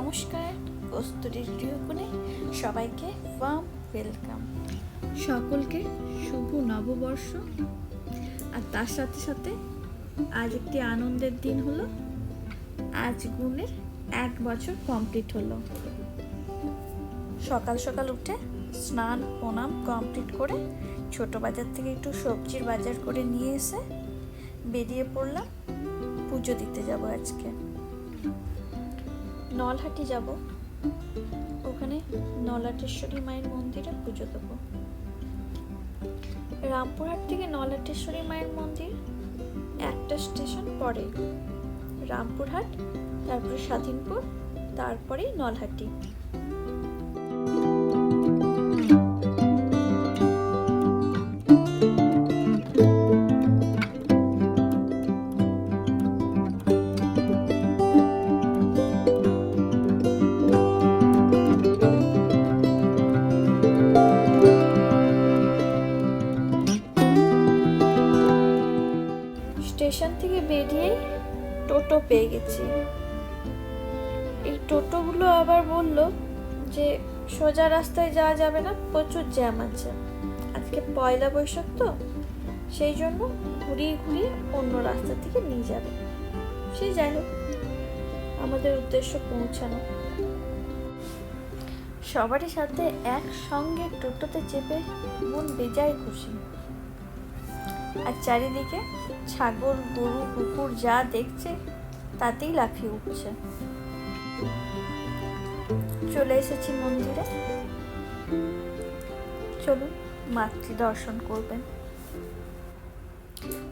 নমস্কার কস্তুরীর গৃহকোণে সবাইকে warm welcome সকলকে শুভ নববর্ষ। আর তার সাথে সাথে আজ একটি আনন্দের দিন হলো। আজ গুণের এক বছর কমপ্লিট হলো। সকাল সকাল উঠে স্নান প্রণাম কমপ্লিট করে ছোট বাজার থেকে একটু সবজির বাজার করে নিয়ে এসে বেরিয়ে পড়লাম। পুজো দিতে যাব আজকে। নলহাটি যাব। ওখানে নলাটেশ্বরী মায়ের মন্দিরে পুজো দেব। রামপুরহাট থেকে নলাটেশ্বরী মায়ের মন্দির একটা স্টেশন পরে রামপুরহাট, তারপরে স্বাধীনপুর তারপরে নলহাটি। স্টেশন থেকে বেরিয়েই টোটো পেয়ে গেছি। এই টোটোগুলো আবার বলল যে সোজা রাস্তায় যাওয়া যাবে না, প্রচুর জ্যাম আছে। আজকে পয়লা বৈশাখ তো, সেই জন্য ঘুরিয়ে ঘুরিয়ে অন্য রাস্তা থেকে নিয়ে যাবে। সে যাই হোক, আমাদের উদ্দেশ্য পৌঁছানো। সবারই সাথে একসঙ্গে টোটোতে চেপে মন বেজায় খুশি। আর চারিদিকে ছাগল, গরু, কুকুর যা দেখছে, তাতেই লাফিয়ে উঠছে। চলে এসেছি মন্দিরে। চলুন, মাতৃ দর্শন করবেন।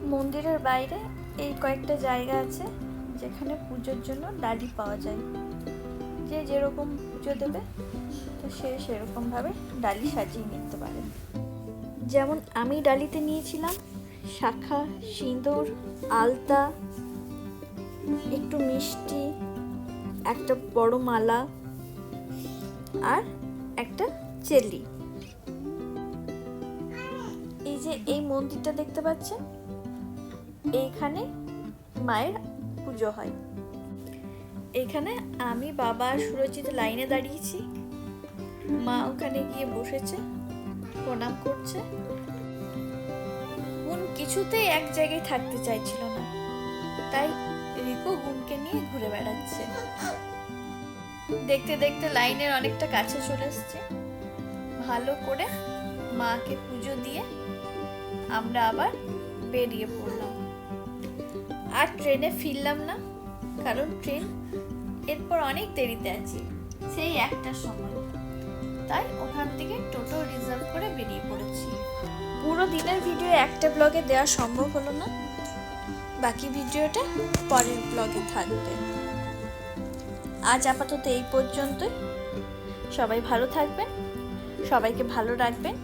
মন্দিরের বাইরে এই কয়েকটা জায়গা আছে, যেখানে পুজোর জন্য ডালি পাওয়া যায়। যে যেরকম পুজো দেবে, তো সে সেরকমভাবে ডালি সাজিয়ে নিতে পারে যেমন আমি ডালিতে নিয়েছিলাম শাখা, সিঁদুর, আলতা, একটু মিষ্টি, একটা বড় মালা আর একটা চেলি। এই যে এই মন্দিরটা দেখতে পাচ্ছেন, এইখানে মায়ের পুজো হয়। এইখানে আমি বাবা সুরজিৎ লাইনে দাঁড়িয়েছি। মা ওখানে গিয়ে বসেছে, প্রণাম করছে। কিছুতেই এক জায়গায় থাকতে চাইছিল না। তাই রিকো গুণকে নিয়ে ঘুরে বেড়াচ্ছে। দেখতে দেখতে লাইনের অনেকটা কাছে চলে এসছে। ভালো করে মাকে পুজো দিয়ে আমরা আবার বেরিয়ে পড়লাম। আর ট্রেনে ফিরলাম না, কারণ ট্রেন এরপর অনেক দেরিতে আছে, সেই একটার সময়। তাই ওখান থেকে টোটো রিজার্ভ করে বেরিয়ে পড়েছি। দিনের ভিডিও একটা ব্লগে দেওয়া সম্ভব হলো না। বাকি ভিডিওটা পরের ব্লগে থাকবে। আজ আপাতত এই পর্যন্তই। সবাই ভালো থাকবেন, সবাইকে ভালো রাখবেন।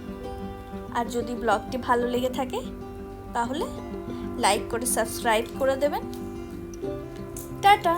আর যদি ব্লগটি ভালো লেগে থাকে, তাহলে লাইক করে সাবস্ক্রাইব করে দেবেন। টাটা।